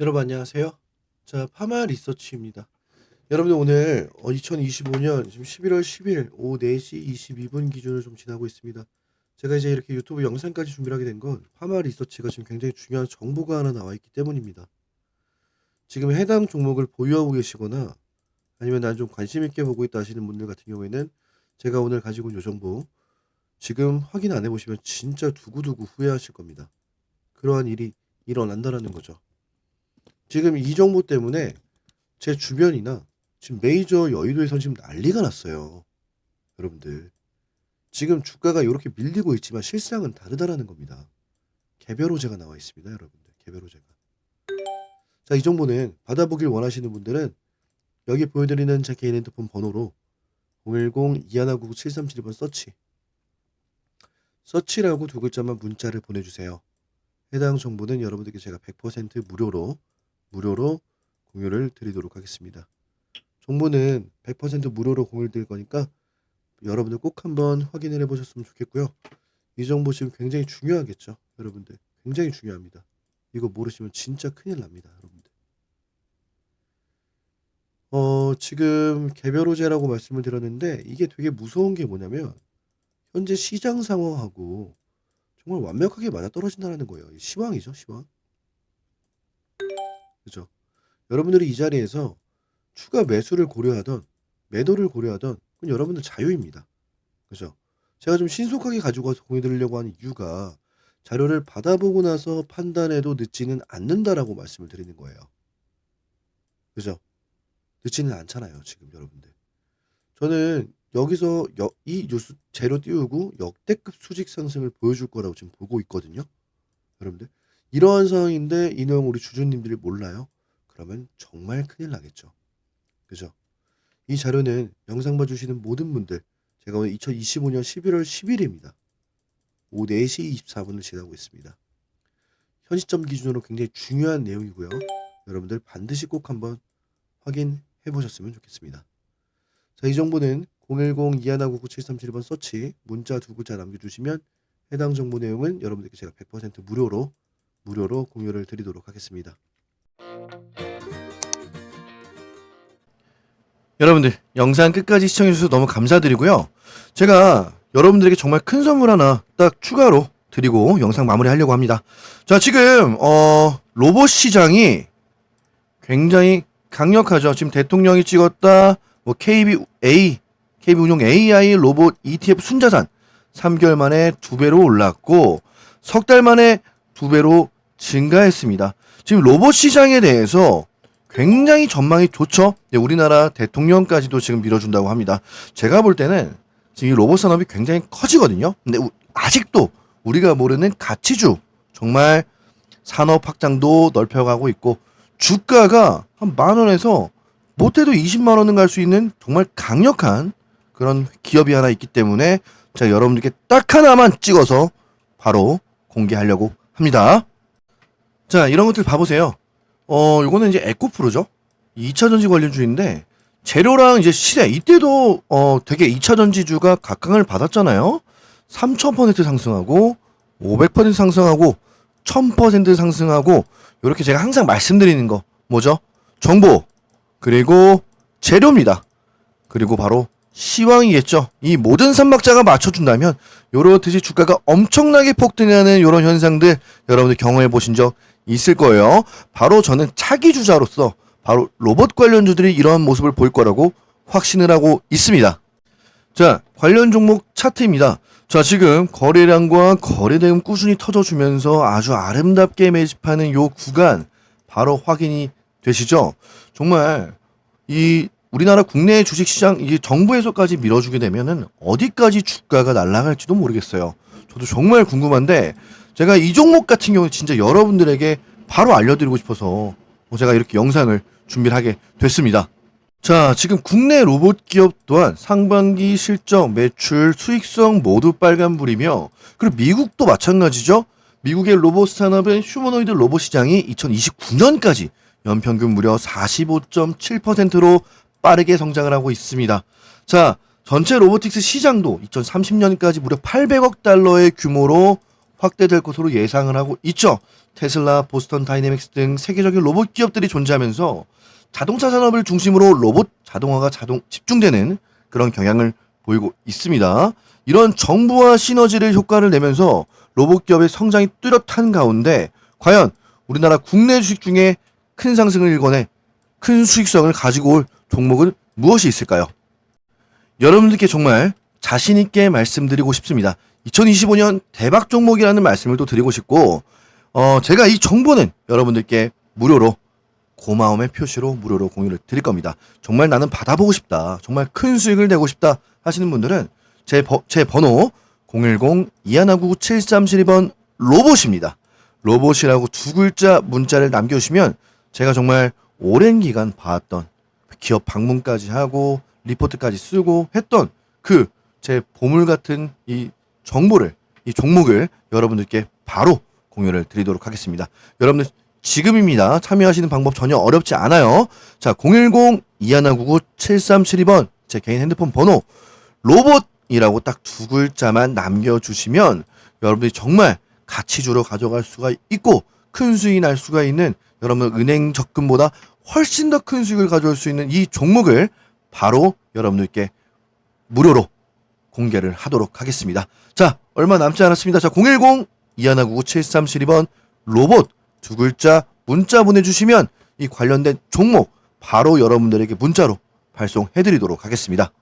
여러분 안녕하세요. 자, 파마 리서치입니다. 여러분들 오늘 어, 2025년 지금 11월 10일 오후 4시 22분 기준으로 좀 지나고 있습니다. 제가 이제 이렇게 유튜브 영상까지 준비를 하게 된 건 파마 리서치가 지금 굉장히 중요한 정보가 하나 나와 있기 때문입니다. 지금 해당 종목을 보유하고 계시거나 아니면 난 좀 관심 있게 보고 있다 하시는 분들 같은 경우에는 제가 오늘 가지고 온 요 정보 지금 확인 안 해보시면 진짜 두고두고 후회하실 겁니다. 그러한 일이 일어난다라는 거죠. 지금 이 정보 때문에 제 주변이나 지금 메이저 여의도에서 지금 난리가 났어요. 여러분들. 지금 주가가 이렇게 밀리고 있지만 실상은 다르다라는 겁니다. 개별 호재가 나와 있습니다, 여러분들. 개별 호재가. 자, 이 정보는 받아보길 원하시는 분들은 여기 보여드리는 제 개인 핸드폰 번호로 010-2199-7371번 서치 서치라고 두 글자만 문자를 보내주세요. 해당 정보는 여러분들께 제가 100% 무료로 무료로 공유를 드리도록 하겠습니다. 정보는 100% 무료로 공유를 드릴 거니까 여러분들 꼭 한번 확인을 해보셨으면 좋겠고요. 이 정보 지금 굉장히 중요하겠죠, 여러분들. 굉장히 중요합니다. 이거 모르시면 진짜 큰일 납니다, 여러분들. 어, 지금 개별 호재라고 말씀을 드렸는데 이게 되게 무서운 게 뭐냐면 현재 시장 상황하고 정말 완벽하게 맞아떨어진다는 거예요. 이 시황이죠, 시황. 그죠? 여러분들이 이 자리에서 추가 매수를 고려하던 매도를 고려하던 그건 여러분들 자유입니다. 그죠? 제가 좀 신속하게 가지고 와서 공유드리려고 하는 이유가 자료를 받아보고 나서 판단해도 늦지는 않는다라고 말씀을 드리는 거예요. 그죠? 늦지는 않잖아요, 지금 여러분들. 저는 여기서 여- 이 뉴스 재료 띄우고 역대급 수직 상승을 보여줄 거라고 지금 보고 있거든요. 여러분들. 이러한 상황인데 이 내용 우리 주주님들이 몰라요? 그러면 정말 큰일 나겠죠. 그죠? 이 자료는 영상 봐주시는 모든 분들 제가 오늘 2025년 11월 10일입니다. 오후 4시 24분을 지나고 있습니다. 현 시점 기준으로 굉장히 중요한 내용이고요. 여러분들 반드시 꼭 한번 확인해 보셨으면 좋겠습니다. 자, 이 정보는 010-2199-7371번 서치 문자 두 글자 남겨주시면 해당 정보 내용은 여러분들께 제가 100% 무료로 무료로 공유를 드리도록 하겠습니다. 여러분들 영상 끝까지 시청해주셔서 너무 감사드리고요. 제가 여러분들에게 정말 큰 선물 하나 딱 추가로 드리고 영상 마무리하려고 합니다. 자 지금 어 로봇 시장이 굉장히 강력하죠. 지금 대통령이 찍었다 뭐 KBA KB 운용 AI 로봇 ETF 순자산 3개월 만에 두 배로 올랐고 석 달 만에 두 배로 증가했습니다. 지금 로봇 시장에 대해서 굉장히 전망이 좋죠. 네, 우리나라 대통령까지도 지금 밀어준다고 합니다. 제가 볼 때는 지금 이 로봇 산업이 굉장히 커지거든요. 근데 우- 아직도 우리가 모르는 가치주 정말 산업 확장도 넓혀가고 있고 주가가 한 만 원에서 못해도 20만 원은 갈 수 있는 정말 강력한 그런 기업이 하나 있기 때문에 제가 여러분들께 딱 하나만 찍어서 바로 공개하려고 합니다. 자, 이런 것들 봐보세요. 어, 요거는 이제 에코프로죠. 2차 전지 관련주인데 재료랑 이제 시세 이때도 어 되게 2차 전지주가 각광을 받았잖아요. 3000% 상승하고 500% 상승하고 1000% 상승하고 이렇게 제가 항상 말씀드리는 거 뭐죠? 정보 그리고 재료입니다. 그리고 바로 시황이겠죠. 이 모든 삼박자가 맞춰준다면 요렇듯이 주가가 엄청나게 폭등하는 이런 현상들 여러분들 경험해 보신 적 있을 거예요. 바로 저는 차기 주자로서 바로 로봇 관련주들이 이러한 모습을 보일 거라고 확신을 하고 있습니다. 자, 관련 종목 차트입니다. 자, 지금 거래량과 거래대금 꾸준히 터져주면서 아주 아름답게 매집하는 요 구간 바로 확인이 되시죠? 정말 이 우리나라 국내 주식시장 이게 정부에서까지 밀어주게 되면은 어디까지 주가가 날아갈지도 모르겠어요. 저도 정말 궁금한데 제가 이 종목 같은 경우 진짜 여러분들에게 바로 알려드리고 싶어서 뭐 제가 이렇게 영상을 준비를 하게 됐습니다. 자, 지금 국내 로봇 기업 또한 상반기 실적, 매출, 수익성 모두 빨간불이며 그리고 미국도 마찬가지죠. 미국의 로봇 산업은 휴머노이드 로봇 시장이 2029년까지 연평균 무려 45.7%로 빠르게 성장을 하고 있습니다. 자, 전체 로보틱스 시장도 2030년까지 무려 800억 달러의 규모로 확대될 것으로 예상을 하고 있죠. 테슬라, 보스턴 다이내믹스 등 세계적인 로봇 기업들이 존재하면서 자동차 산업을 중심으로 로봇 자동화가 자동 집중되는 그런 경향을 보이고 있습니다. 이런 정부와 시너지를 효과를 내면서 로봇 기업의 성장이 뚜렷한 가운데 과연 우리나라 국내 주식 중에 큰 상승을 일궈내 큰 수익성을 가지고 올 종목은 무엇이 있을까요? 여러분들께 정말 자신 있게 말씀드리고 싶습니다. 2025년 대박 종목이라는 말씀을 또 드리고 싶고 어 제가 이 정보는 여러분들께 무료로 고마움의 표시로 무료로 공유를 드릴 겁니다. 정말 나는 받아보고 싶다. 정말 큰 수익을 내고 싶다 하시는 분들은 제, 버, 제 번호 010-2199-7372번 로봇입니다. 로봇이라고 두 글자 문자를 남겨주시면 제가 정말 오랜 기간 봐왔던 기업 방문까지 하고 리포트까지 쓰고 했던 그 제 보물 같은 이 정보를 이 종목을 여러분들께 바로 공유를 드리도록 하겠습니다. 여러분들 지금입니다. 참여하시는 방법 전혀 어렵지 않아요. 자, 010-2199-7372번 제 개인 핸드폰 번호 로봇이라고 딱 두 글자만 남겨주시면 여러분들이 정말 가치주로 가져갈 수가 있고 큰 수익이 날 수가 있는 여러분 은행 적금보다 훨씬 더 큰 수익을 가져올 수 있는 이 종목을 바로 여러분들께 무료로 공개를 하도록 하겠습니다. 자, 얼마 남지 않았습니다. 자, 010-2199-7372번 로봇 두 글자 문자 보내주시면 이 관련된 종목 바로 여러분들에게 문자로 발송해드리도록 하겠습니다.